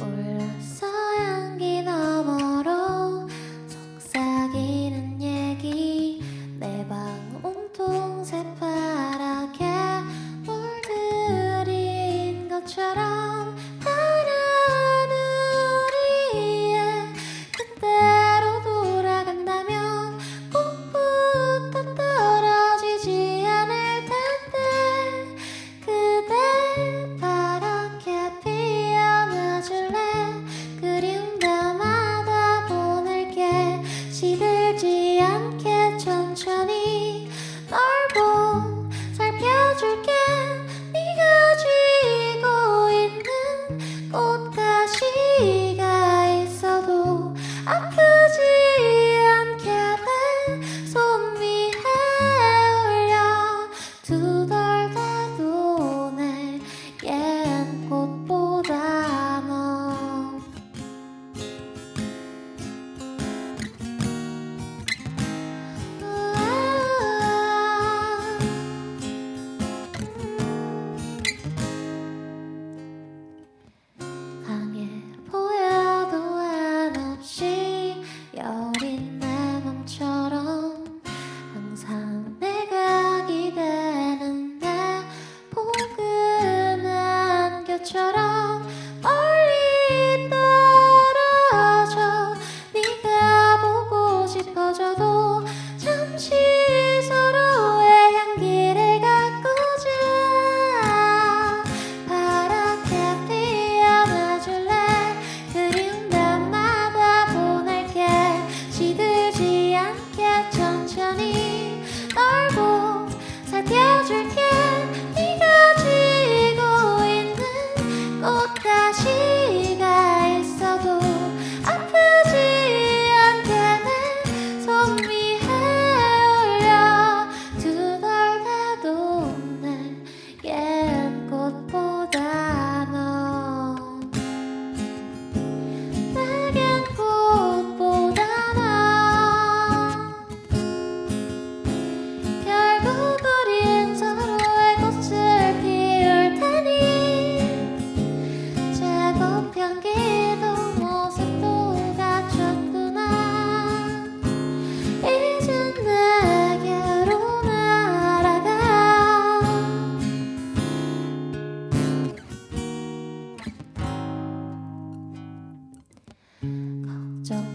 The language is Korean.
올라서 향기 너머로 속삭이는 얘기. 내 방 온통 새파랗게 물들인 것처럼 me. 잠시 서로의 향기를 갖고자 파랗게 피어나줄래? 그리운 밤마다 보낼게. 시들지 않게 천천히 걱정